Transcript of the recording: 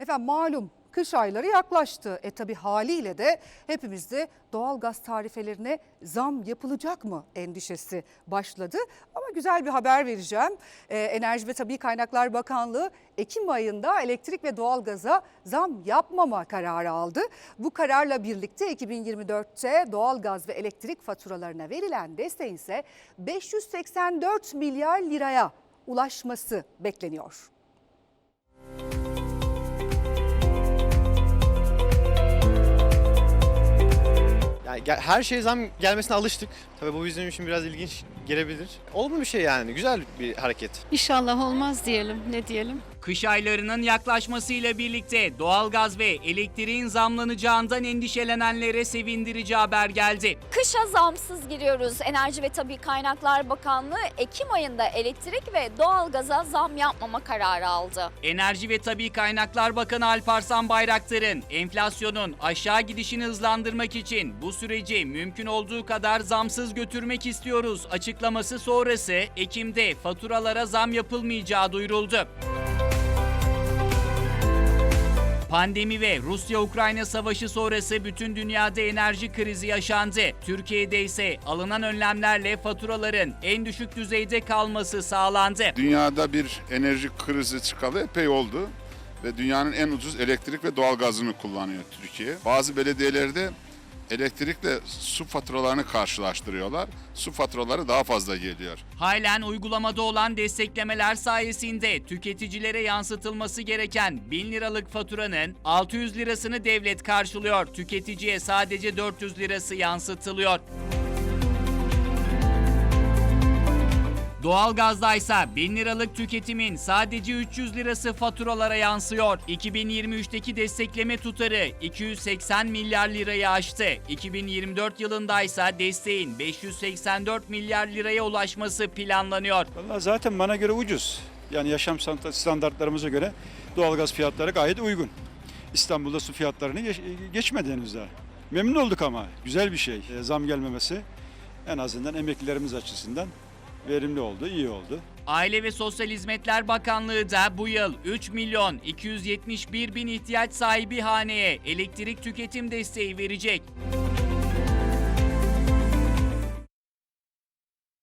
Efendim malum kış ayları yaklaştı. E tabi haliyle de hepimizde doğal gaz tarifelerine zam yapılacak mı endişesi başladı. Ama güzel bir haber vereceğim. Ee, Enerji ve Tabii Kaynaklar Bakanlığı Ekim ayında elektrik ve doğalgaza zam yapmama kararı aldı. Bu kararla birlikte 2024'te doğalgaz ve elektrik faturalarına verilen desteğin ise 584 milyar liraya ulaşması bekleniyor. Her şeye zam gelmesine alıştık. Tabii bu bizim için biraz ilginç gelebilir. Olumlu bir şey yani. Güzel bir hareket. İnşallah olmaz diyelim. Ne diyelim? Kış aylarının yaklaşmasıyla birlikte doğalgaz ve elektriğin zamlanacağından endişelenenlere sevindirici haber geldi. Kışa zamsız giriyoruz. Enerji ve Tabii Kaynaklar Bakanlığı Ekim ayında elektrik ve doğalgaza zam yapmama kararı aldı. Enerji ve Tabii Kaynaklar Bakanı Alparslan Bayraktar'ın enflasyonun aşağı gidişini hızlandırmak için bu süreci mümkün olduğu kadar zamsız götürmek istiyoruz açıklaması sonrası Ekim'de faturalara zam yapılmayacağı duyuruldu. Pandemi ve Rusya-Ukrayna savaşı sonrası bütün dünyada enerji krizi yaşandı. Türkiye'de ise alınan önlemlerle faturaların en düşük düzeyde kalması sağlandı. Dünyada bir enerji krizi çıkalı epey oldu ve dünyanın en ucuz elektrik ve doğalgazını kullanıyor Türkiye. Bazı belediyelerde elektrikle su faturalarını karşılaştırıyorlar. Su faturaları daha fazla geliyor. Halen uygulamada olan desteklemeler sayesinde tüketicilere yansıtılması gereken 1000 liralık faturanın 600 lirasını devlet karşılıyor. Tüketiciye sadece 400 lirası yansıtılıyor. Doğalgazdaysa 1000 liralık tüketimin sadece 300 lirası faturalara yansıyor. 2023'teki destekleme tutarı 280 milyar lirayı aştı. 2024 yılındaysa desteğin 584 milyar liraya ulaşması planlanıyor. Vallahi zaten bana göre ucuz. Yani yaşam stand- standartlarımıza göre doğalgaz fiyatları gayet uygun. İstanbul'da su fiyatlarını geç- geçmedi henüz daha. Memnun olduk ama güzel bir şey. E, Zam gelmemesi en azından emeklilerimiz açısından verimli oldu, iyi oldu. Aile ve Sosyal Hizmetler Bakanlığı da bu yıl 3 milyon 271 bin ihtiyaç sahibi haneye elektrik tüketim desteği verecek.